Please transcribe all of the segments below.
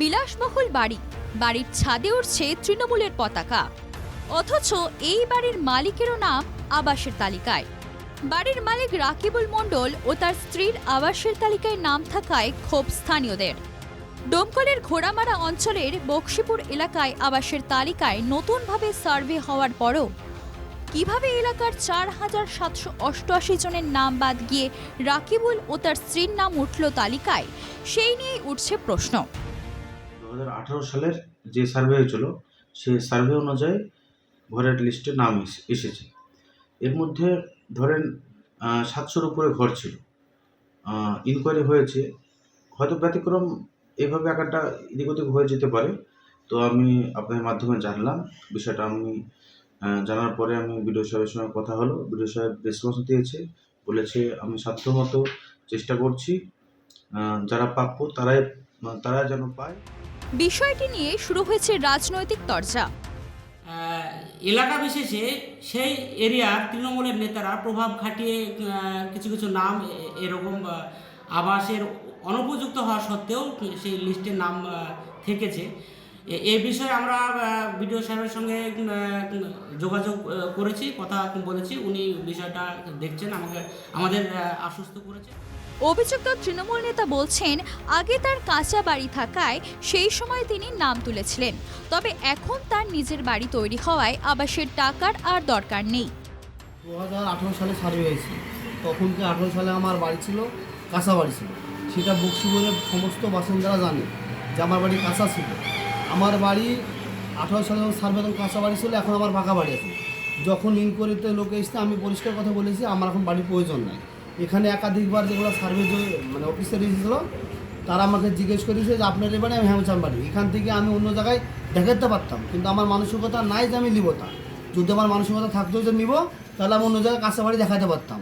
বিলাসবহুল বাড়ি। বাড়ির ছাদে উঠছে তৃণমূলের পতাকা। অথচ এই বাড়ির মালিকেরও নাম আবাসের তালিকায়। বাড়ির মালিক রাকিবুল মণ্ডল ও তার স্ত্রীর আবাসের তালিকায় নাম থাকায় ক্ষোভ স্থানীয়দের। ডোমকলের ঘোড়ামারা অঞ্চলের বক্সিপুর এলাকায় আবাসের তালিকায় নতুনভাবে সার্ভে হওয়ার পরও কীভাবে এলাকার চার হাজার সাতশো অষ্টআশি জনের নাম বাদ গিয়ে রাকিবুল ও তার স্ত্রীর নাম উঠল তালিকায়, সেই নিয়েই উঠছে প্রশ্ন। দু হাজার আঠারো সালের যে সার্ভে হয়েছিল সেই সার্ভে অনুযায়ী ঘরের লিস্টে নাম এস- এসেছে। এর মধ্যে ধরেন সাতশোর উপরে ঘর ছিল। ইনকোয়ারি হয়েছে। হয়তো ব্যতিক্রম এইভাবে একাটা এদিক ওদিক হয়ে যেতে পারে। তো আমি আপনাদের মাধ্যমে জানলাম। বিষয়টা আমি জানার পরে আমি বিডিও সাহেবের সঙ্গে কথা হলো। বিডিও সাহেব রেসপন্স দিয়েছে। বলেছে, আমি সাধ্যমতো চেষ্টা করছি। যারা প্রাপ্য তারাই, তারা যেন পায়। বিষয়টি নিয়ে শুরু হয়েছে রাজনৈতিক আহ, এলাকা বিশেষে সেই এরিয়ার তৃণমূলের নেতারা প্রভাব খাটিয়ে কিছু কিছু নাম এরকম আবাসের অনুপযুক্ত হওয়া সত্ত্বেও সেই লিস্টের নাম থেকেছে। এ- বিষয়ে আমরা বিডিও সাহেবের সঙ্গে যোগাযোগ করেছি কথা বলেছি। উনি বিষয়টা দেখছেন আমাকে আমাদের আশ্বস্ত করেছেন। অভিযুক্ত তৃণমূল নেতা বলছেন, আগে তার কাঁচা বাড়ি থাকায় সেই সময় তিনি নাম তুলেছিলেন। তবে এখন তার নিজের বাড়ি তৈরি হওয়ায় আবাসের টাকার আর দরকার নেই। দু হাজার আঠেরো সালে সার্ভে হয়েছে। তখন কি আঠেরো সালে আমার বাড়ি ছিল, কাঁচা বাড়ি ছিল। সেটা বক্সিপুরের সমস্ত বাসিন্দারা জানে যে আমার বাড়ি কাঁচা ছিল। আমার বাড়ি আঠেরো সালে যখন সার্ভে তখন কাঁচা বাড়ি ছিল, এখন আমার পাকা বাড়ি আছে। যখন ইনকোয়ারিতে লোকে এসছে, আমি পরিষ্কার কথা বলেছি, আমার এখন বাড়ির প্রয়োজন নাই। এখানে একাধিকবার যেগুলো সার্ভে মানে অফিসে এসেছিল, তারা আমাকে জিজ্ঞেস করেছে যে আপনার এই বাড়ি আমি হ্যামচান বাড়ি এখান থেকে আমি অন্য জায়গায় দেখাতে পারতাম, কিন্তু আমার মানসিকতা নাই যে আমি নিব তা। যদি আমার মানসিকতা থাকতো যে নিব, তাহলে আমি অন্য জায়গায় কাঁচা বাড়ি দেখাতে পারতাম।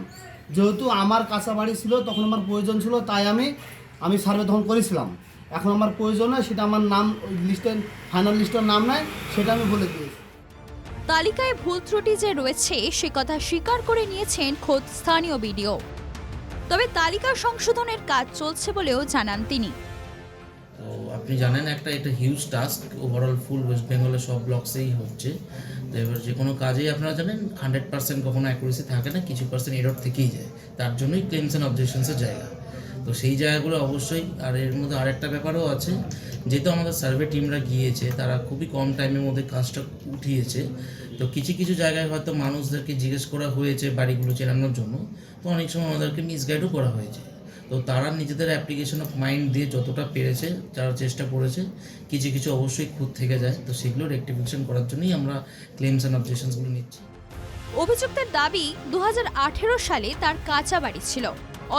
যেহেতু আমার কাঁচা বাড়ি ছিল, তখন আমার প্রয়োজন ছিল, তাই আমি আমি সার্ভে তখন করেছিলাম। এখন আমার প্রয়োজন নয় সেটা আমার নাম লিস্টের ফাইনাল লিস্টের নাম নাই, সেটা আমি বলে দিয়েছি। তালিকায় ভুল ত্রুটি যে রয়েছে, সে কথা স্বীকার করে নিয়েছেন খোদ স্থানীয় বিডিও। তবে তালিকা সংশোধনের কাজ চলছে বলেও জানান তিনি। আপনি জানেন একটা, এটা huge task overall full west বেঙ্গলের সব ব্লকসেই হচ্ছে। তো এবার যে কোনো কাজেই আপনারা জানেন হান্ড্রেড পার্সেন্ট কখনো অ্যাকুরেসি থাকে না, কিছু পার্সেন্ট এরর থেকেই যায়। তার জন্যই ক্লেমস অ্যান্ড অবজেকশনসের জায়গা। তো সেই জায়গাগুলো অবশ্যই, আর এর মধ্যে আরেকটা ব্যাপারও আছে, যেহেতু আমাদের সার্ভে টিমরা গিয়েছে, তারা খুবই কম টাইমের মধ্যে কাজটা উঠিয়েছে। তো কিছু কিছু জায়গায় হয়তো মানুষদেরকে জিজ্ঞেস করা হয়েছে বাড়িগুলো চেনানোর জন্য। তো অনেক সময় ওদেরকে মিসগাইডও করা হয়েছে। তো তারা নিজেদের অ্যাপ্লিকেশন অফ মাইন্ড দিয়ে যতটা পেরেছে যারা চেষ্টা করেছে, কিছু কিছু অবশ্যই খুঁত থেকে যায়। তো সেগুলো রেকটিফিকেশন করার জন্যই আমরা ক্লেমস অ্যান্ড অবজেকশনসগুলো নিচ্ছি। অভিযুক্তের দাবি দুহাজার আঠারো সালে তার কাঁচা বাড়ি ছিল।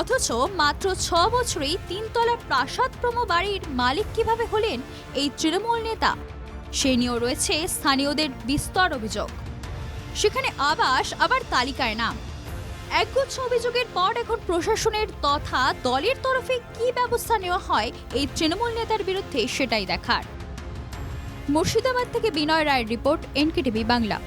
অথচ মাত্র ছ বছরেই তিনতলা প্রাসাদ প্রম বাড়ির মালিক কীভাবে হলেন এই তৃণমূল নেতা? সে নিয়েও রয়েছে স্থানীয়দের বিস্তর অভিযোগ। সেখানে আবাস আবার তালিকায় নাম। একগুচ্ছ অভিযোগের পর এখন প্রশাসনের তথা দলের তরফে কি ব্যবস্থা নেওয়া হয়, এই তৃণমূল নেতার বিরুদ্ধে সেটাই দেখার। মুর্শিদাবাদ থেকে বিনয় রায়ের রিপোর্ট, এনকেটিভি বাংলা।